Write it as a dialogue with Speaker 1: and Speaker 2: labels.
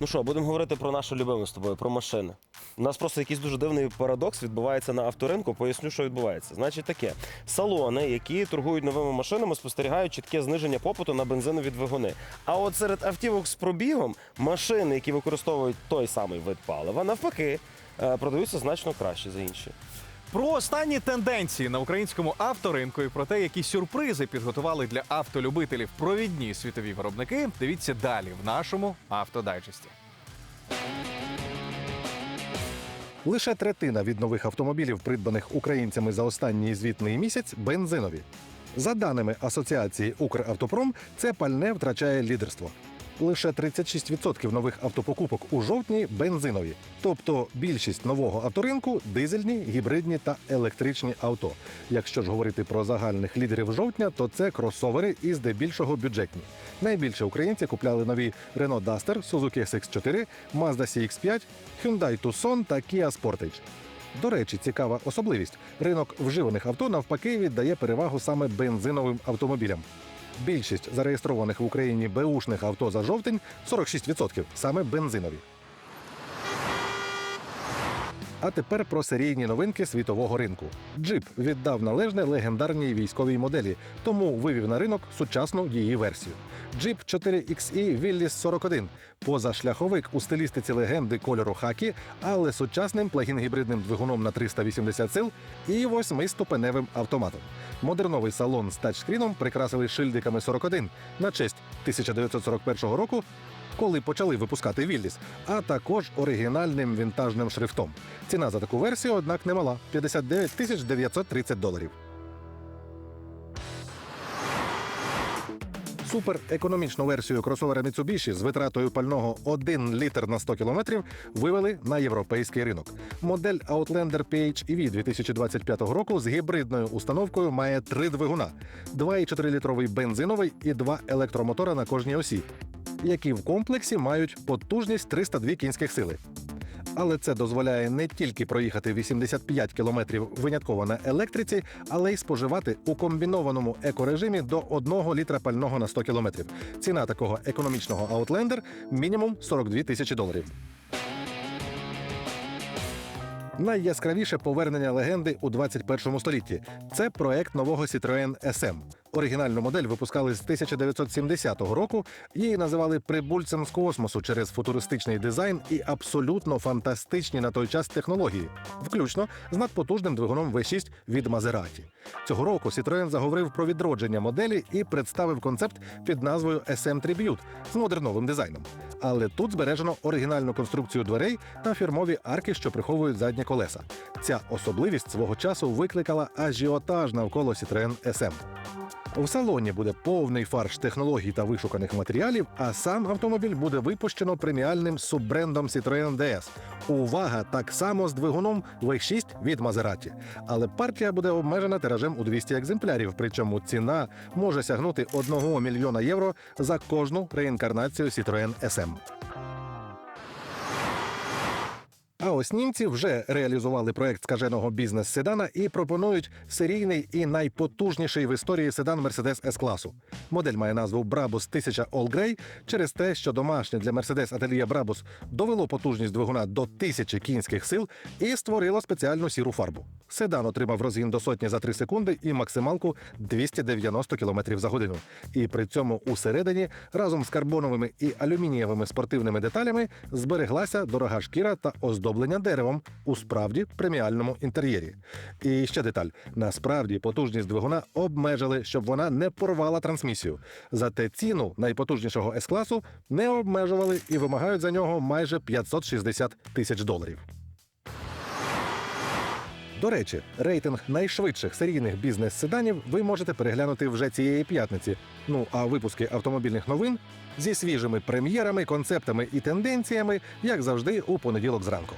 Speaker 1: Ну що, будемо говорити про нашу любиму з тобою, про машини. У нас просто якийсь дуже дивний парадокс відбувається на авторинку. Поясню, що відбувається. Значить, таке: салони, які торгують новими машинами, спостерігають чітке зниження попиту на бензинові двигуни. А от серед автівок з пробігом машини, які використовують той самий вид палива, навпаки, е, продаються значно краще за інші.
Speaker 2: Про останні тенденції на українському авторинку і про те, які сюрпризи підготували для автолюбителів провідні світові виробники. Дивіться далі в нашому автодайджесті.
Speaker 3: Лише третина від нових автомобілів, придбаних українцями за останній звітний місяць, бензинові. За даними Асоціації Укравтопром, це пальне втрачає лідерство. Лише 36% нових автопокупок у жовтні бензинові. Тобто більшість нового авторинку дизельні, гібридні та електричні авто. Якщо ж говорити про загальних лідерів жовтня, то це кросовери і здебільшого бюджетні. Найбільше українці купляли нові Renault Duster, Suzuki SX4, Mazda CX-5, Hyundai Tucson та Kia Sportage. До речі, цікава особливість: ринок вживаних авто навпаки віддає перевагу саме бензиновим автомобілям. Більшість зареєстрованих в Україні беушних авто за жовтень 46% саме бензинові. А тепер про серійні новинки світового ринку. Джип віддав належне легендарній військовій моделі, тому вивів на ринок сучасну її версію. Джип 4XE Willys 41 позашляховик у стилістиці легенди кольору хакі, але сучасним плагін-гібридним двигуном на 380 сил і восьмиступеневим автоматом. Модерновий салон з тачскріном прикрасили шильдиками 41 на честь 1941 року, коли почали випускати Вілліс, а також оригінальним вінтажним шрифтом. Ціна за таку версію, однак, немала 59 тисяч 930 доларів. Суперекономічну версію кросовера Mitsubishi з витратою пального 1 літр на 100 кілометрів вивели на європейський ринок. Модель Outlander PHEV 2025 року з гібридною установкою має три двигуна: 2,4-літровий бензиновий і два електромотора на кожній осі, які в комплексі мають потужність 302 кінських сили. Але це дозволяє не тільки проїхати 85 кілометрів винятково на електриці, але й споживати у комбінованому екорежимі до 1 літра пального на 100 кілометрів. Ціна такого економічного Outlander – мінімум 42 тисячі доларів. Найяскравіше повернення легенди у 21 столітті. Це проект нового Citroën SM. Оригінальну модель випускали з 1970 року. Її називали прибульцем з космосу через футуристичний дизайн і абсолютно фантастичні на той час технології, включно з надпотужним двигуном V6 від Maserati. Цього року Citroën заговорив про відродження моделі і представив концепт під назвою SM Tribute з модерновим дизайном. Але тут збережено оригінальну конструкцію дверей та фірмові арки, що приховують задні колеса. Ця особливість свого часу викликала ажіотаж навколо Citroën SM. У салоні буде повний фарш технологій та вишуканих матеріалів, а сам автомобіль буде випущено преміальним суббрендом Citroën DS. Увага, так само з двигуном V6 від Maserati. Але партія буде обмежена тиражем у 200 екземплярів, причому ціна може сягнути 1 мільйона євро за кожну реінкарнацію Citroën SM. Ось німці вже реалізували проект скаженого бізнес-седана і пропонують серійний і найпотужніший в історії седан Mercedes S-класу. Модель має назву Brabus 1000 All Grey через те, що домашнє для Mercedes Atelier Brabus довело потужність двигуна до 1000 кінських сил і створило спеціальну сіру фарбу. Седан отримав розгін до сотні за 3 секунди і максималку 290 км за годину. І при цьому усередині разом з карбоновими і алюмінієвими спортивними деталями збереглася дорога шкіра та оздоблення деревом у справді преміальному інтер'єрі. І ще деталь: насправді потужність двигуна обмежили, щоб вона не порвала трансмісію. Зате ціну найпотужнішого С-класу не обмежували і вимагають за нього майже 560 тисяч доларів. До речі, рейтинг найшвидших серійних бізнес-седанів ви можете переглянути вже цієї п'ятниці. Ну а випуски автомобільних новин зі свіжими прем'єрами, концептами і тенденціями, як завжди, у понеділок зранку.